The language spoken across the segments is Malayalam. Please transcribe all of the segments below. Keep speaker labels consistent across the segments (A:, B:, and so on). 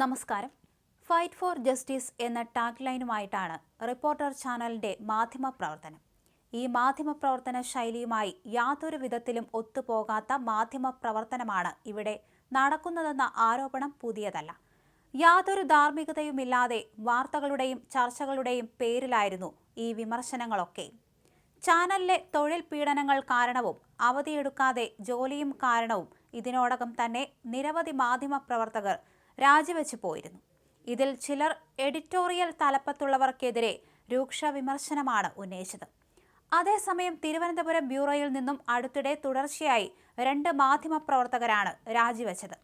A: നമസ്കാരം. ഫൈറ്റ് ഫോർ ജസ്റ്റിസ് എന്ന ടാഗ് ലൈനുമായിട്ടാണ് റിപ്പോർട്ടർ ചാനലിന്റെ മാധ്യമ പ്രവർത്തനം. ഈ മാധ്യമ പ്രവർത്തന ശൈലിയുമായി യാതൊരു വിധത്തിലും ഒത്തുപോകാത്ത മാധ്യമ പ്രവർത്തനമാണ് ഇവിടെ നടക്കുന്നതെന്ന ആരോപണം പുതിയതല്ല. യാതൊരു ധാർമ്മികതയുമില്ലാതെ വാർത്തകളുടെയും ചർച്ചകളുടെയും പേരിലായിരുന്നു ഈ വിമർശനങ്ങളൊക്കെ. ചാനലിലെ തൊഴിൽ പീഡനങ്ങൾ കാരണവും അവധിയെടുക്കാതെ ജോലിയും കാരണവും ഇതിനോടകം തന്നെ നിരവധി മാധ്യമ പ്രവർത്തകർ രാജിവെച്ചു പോയിരുന്നു. ഇതിൽ ചിലർ എഡിറ്റോറിയൽ തലപ്പത്തുള്ളവർക്കെതിരെ രൂക്ഷ വിമർശനമാണ് ഉന്നയിച്ചത്. അതേസമയം തിരുവനന്തപുരം ബ്യൂറോയിൽ നിന്നും അടുത്തിടെ തുടർച്ചയായി രണ്ട് മാധ്യമപ്രവർത്തകരാണ് രാജിവെച്ചത്.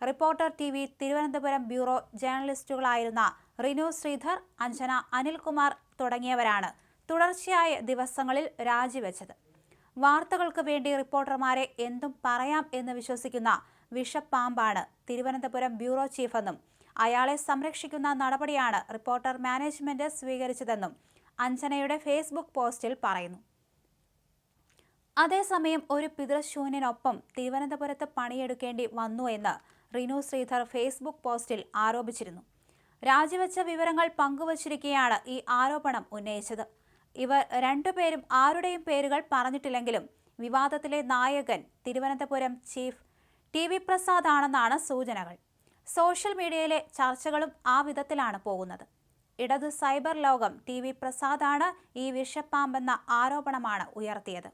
A: Reporter T V Thiruvananthapuram bureau ജേർണലിസ്റ്റുകളായിരുന്ന Rinu Sreedhar Anjana Anilkumar തുടങ്ങിയവരാണ് തുടർച്ചയായ ദിവസങ്ങളിൽ രാജിവെച്ചത്. വാർത്തകൾക്ക് വേണ്ടി റിപ്പോർട്ടർമാരെ എന്തും പറയാം എന്ന് വിശ്വസിക്കുന്ന വിഷപ്പാമ്പാണ്. തിരുവനന്തപുരം ബ്യൂറോ ചീഫെന്നും അയാളെ സംരക്ഷിക്കുന്ന നടപടിയാണ് റിപ്പോർട്ടർ മാനേജ്മെന്റ് സ്വീകരിച്ചതെന്നും അഞ്ജനയുടെ ഫേസ്ബുക്ക് പോസ്റ്റിൽ പറയുന്നു. അതേസമയം ഒരു പിതൃശൂന്യനൊപ്പം തിരുവനന്തപുരത്ത് പണിയെടുക്കേണ്ടി വന്നു എന്ന് റിനു ശ്രീധർ ഫേസ്ബുക്ക് പോസ്റ്റിൽ ആരോപിച്ചിരുന്നു. രാജിവെച്ച വിവരങ്ങൾ പങ്കുവച്ചിരിക്കെയാണ് ഈ ആരോപണം ഉന്നയിച്ചത്. ഇവർ രണ്ടുപേരും ആരുടെയും പേരുകൾ പറഞ്ഞിട്ടില്ലെങ്കിലും വിവാദത്തിലെ നായകൻ Thiruvananthapuram chief T V Prasad ആണെന്നാണ് സൂചനകൾ. സോഷ്യൽ മീഡിയയിലെ ചർച്ചകളും ആ വിധത്തിലാണ് പോകുന്നത്. ഇടത് സൈബർ ലോകം ടി വി പ്രസാദാണ് ഈ വിഷപ്പാമ്പെന്ന ആരോപണമാണ് ഉയർത്തിയത്.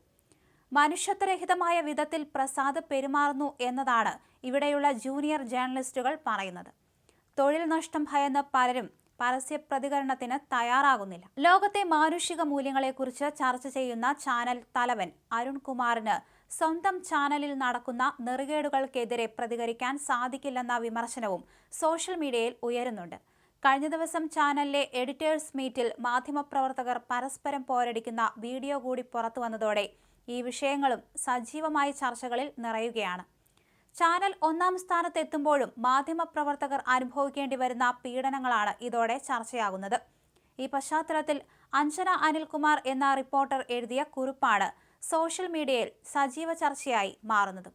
A: മനുഷ്യത്വരഹിതമായ വിധത്തിൽ പ്രസാദ് പെരുമാറുന്നു എന്നതാണ് ഇവിടെയുള്ള ജൂനിയർ ജേർണലിസ്റ്റുകൾ പറയുന്നത്. തൊഴിൽ നഷ്ടം ഭയന്ന് പലരും പരസ്യ പ്രതികരണത്തിന് തയ്യാറാകുന്നില്ല. ലോകത്തെ മാനുഷിക മൂല്യങ്ങളെക്കുറിച്ച് ചർച്ച ചെയ്യുന്ന ചാനൽ തലവൻ അരുൺ കുമാറിന് സ്വന്തം ചാനലിൽ നടക്കുന്ന നെറുകേടുകൾക്കെതിരെ പ്രതികരിക്കാൻ സാധിക്കില്ലെന്ന വിമർശനവും സോഷ്യൽ മീഡിയയിൽ ഉയരുന്നുണ്ട്. കഴിഞ്ഞ ദിവസം ചാനലിലെ എഡിറ്റേഴ്സ് മീറ്റിൽ മാധ്യമപ്രവർത്തകർ പരസ്പരം പോരടിക്കുന്ന വീഡിയോ കൂടി പുറത്തു വന്നതോടെ ഈ വിഷയങ്ങളും സജീവമായ ചർച്ചകളിൽ നിറയുകയാണ്. ചാനൽ ഒന്നാം സ്ഥാനത്തെത്തുമ്പോഴും മാധ്യമപ്രവർത്തകർ അനുഭവിക്കേണ്ടി വരുന്ന പീഡനങ്ങളാണ് ഇതോടെ ചർച്ചയാകുന്നത്. ഈ പശ്ചാത്തലത്തിൽ അഞ്ജന അനിൽകുമാർ എന്ന റിപ്പോർട്ടർ എഴുതിയ കുറിപ്പാണ് സോഷ്യൽ മീഡിയയിൽ സജീവ ചർച്ചയായി മാറുന്നതും.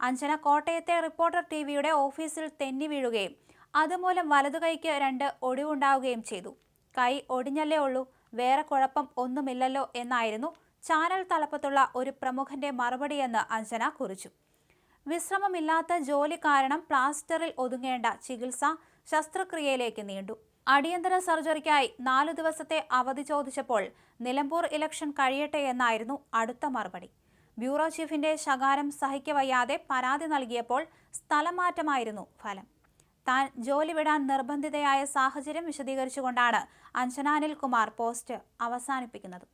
A: അഞ്ജന കോട്ടയത്തെ റിപ്പോർട്ടർ ടി വിയുടെ ഓഫീസിൽ തെന്നി വീഴുകയും അതുമൂലം വലതുകൈക്ക് രണ്ട് ഒടിവുണ്ടാവുകയും ചെയ്തു. കൈ ഒടിഞ്ഞല്ലേ ഉള്ളൂ വേറെ കുഴപ്പം ഒന്നുമില്ലല്ലോ എന്നായിരുന്നു ചാനൽ തലപ്പത്തുള്ള ഒരു പ്രമുഖന്റെ മറുപടിയെന്ന് അഞ്ജന കുറിച്ചു. വിശ്രമമില്ലാത്ത ജോലി കാരണം പ്ലാസ്റ്ററിൽ ഒതുങ്ങേണ്ട ചികിത്സ ശസ്ത്രക്രിയയിലേക്ക് നീണ്ടു. അടിയന്തര സർജറിക്കായി നാല് ദിവസത്തെ അവധി ചോദിച്ചപ്പോൾ നിലമ്പൂർ ഇലക്ഷൻ കഴിയട്ടെ എന്നായിരുന്നു അടുത്ത മറുപടി. ബ്യൂറോ ചീഫിന്റെ ശകാരം സഹിക്കവയ്യാതെ പരാതി നൽകിയപ്പോൾ സ്ഥലമാറ്റമായിരുന്നു ഫലം. താൻ ജോലി വിടാൻ നിർബന്ധിതയായ സാഹചര്യം വിശദീകരിച്ചുകൊണ്ടാണ് അഞ്ജന അനിൽകുമാർ പോസ്റ്റ് അവസാനിപ്പിക്കുന്നത്.